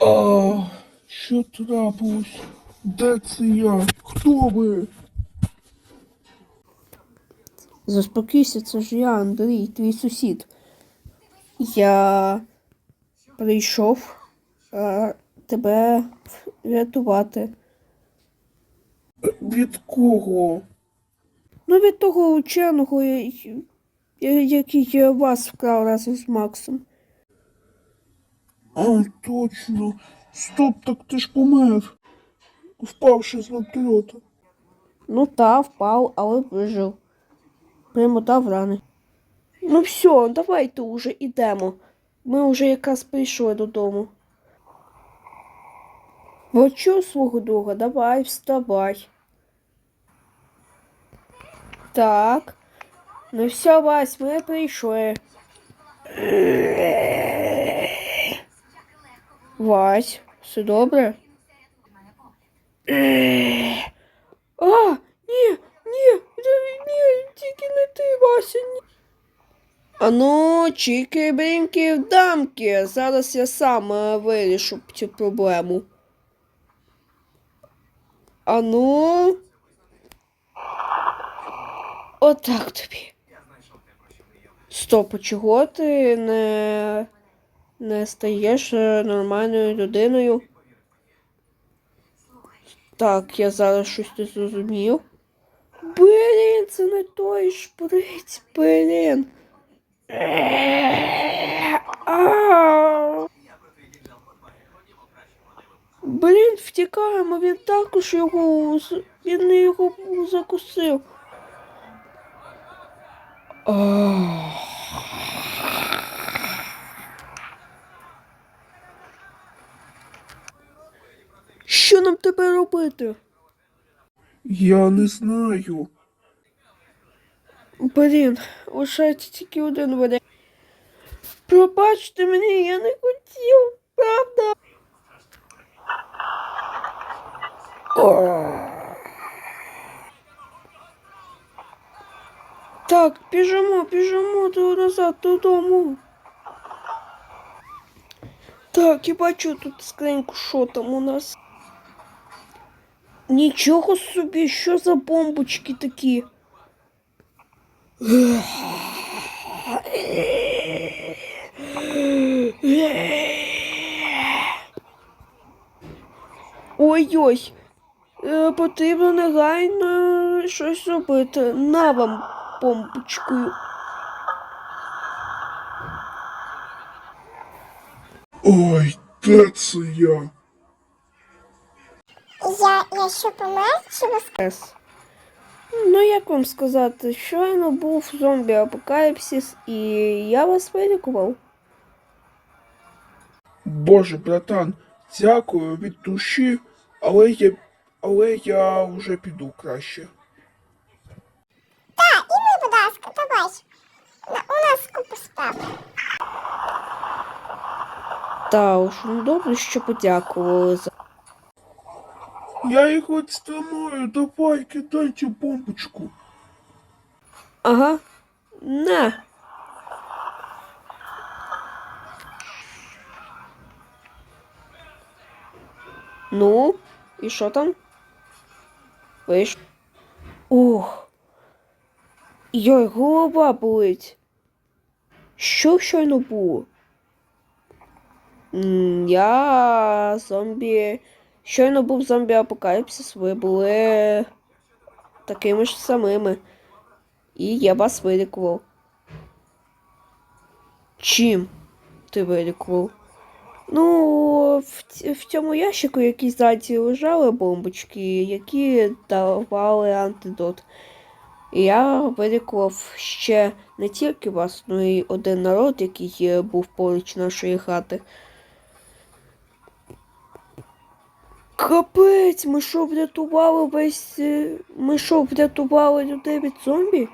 А, що трапилось? Де це я? Хто ви? Заспокійся, це ж я, Андрій, твій сусід. Я прийшов е, тебе рятувати. Від кого? Ну, від того ученого, який я вас вкрав разом з Максом. А, точно. Стоп, так ти ж помер. Впавши з вертольота. Ну та, впав, але вижив. Примотав рани. Ну все, давайте уже ідемо. Ми вже якраз прийшли додому. Почув свого друга, давай, вставай. Так. Ну все, Вась, ми прийшли. Вась, все добре? А, ні, ні, ні, тільки не ти, Вася, ні. Ану, чіки, брінки, дамки. Зараз я сам е, вирішу цю проблему. Ану. Отак тобі. Стоп, а чого ти не, не стаєш е, нормальною людиною? Так, я зараз щось не зрозумів. Блін, це не той шприць, блін. Блін, втікаємо, він також його він його закусив. Ах. Що нам тепер робити? Я не знаю. Блін, лишається тільки один варіант. Пробачте мені, я не хотів, правда. Так, біжимо, біжимо до- назад додому. Так, я бачу тут скриньку, що там у нас. Нічого собі, що за бомбочки такі? Ой-ой, е, потрібно негайно щось робити. На вам бомбочкою. Ой, де це я? Я, я що помер чи вас С. Ну, як вам сказати, щойно був зомбі апокаліпсис і я вас вилікував. Боже, братан, дякую від душі, але я, але я вже піду краще. Так, і ми, будь ласка, давай. На- У нас купа справ. Та уж, ну добре, що подякували за. Я їх от стримую, давай, кидай цю бомбочку. Ага. На. Ну, і що там? Вийш. Ох. Йой, голова болить. Що щойно було? М, Я зомбі. Щойно був зомбі апокаліпсис, ви були такими ж самими. І я вас вилікував. Чим ти вилікував? Ну, в, в цьому ящику якісь ззаді лежали бомбочки, які давали антидот. І я вилікував ще не тільки вас, ну і один народ, який був поруч нашої хати. Капець, ми що врятували весь. е, Ми що врятували людей від зомбі?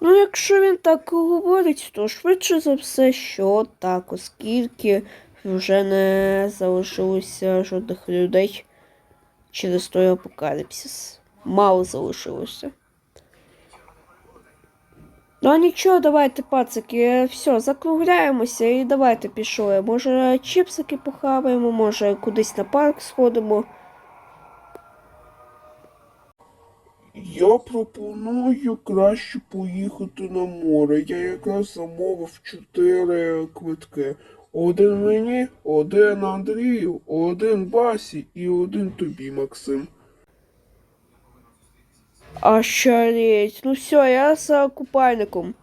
Ну, якщо він так говорить, то швидше за все, що так, оскільки вже не залишилося жодних людей через той апокаліпсис. Мало залишилося. Ну нічого, давайте, пацики, все, закругляємося і давайте пішли. Може, чіпсики похаваємо, може кудись на парк сходимо. Я пропоную краще поїхати на море. Я якраз замовив чотири квитки. Один мені, один Андрію, один Басі і один тобі, Максим. Ошалеть. Ну все, я за купальником.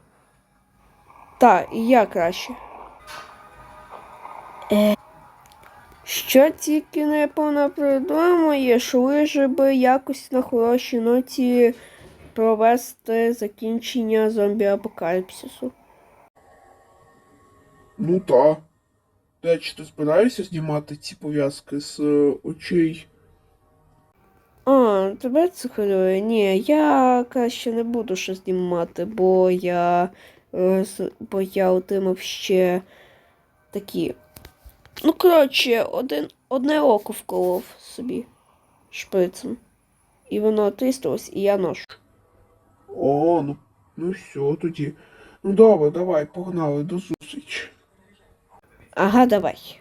Та, і я краще. Е. Що тільки не понапридумуєш, йшли ж би якось на хорошій ноті провести закінчення зомбі-апокаліпсису. Ну та. Та чи ти збираєшся знімати ці пов'язки з е, очей? А, тебе це хвилює? Ні, я краще не буду що знімати, бо я. е, Бо я отримав ще такі. Ну, коротше, один, одне око вколов собі шприцем. І воно тріснулось, і я ношу. О, ну, ну все тоді. Ну добре, давай, погнали, до зустрічі. Ага, давай.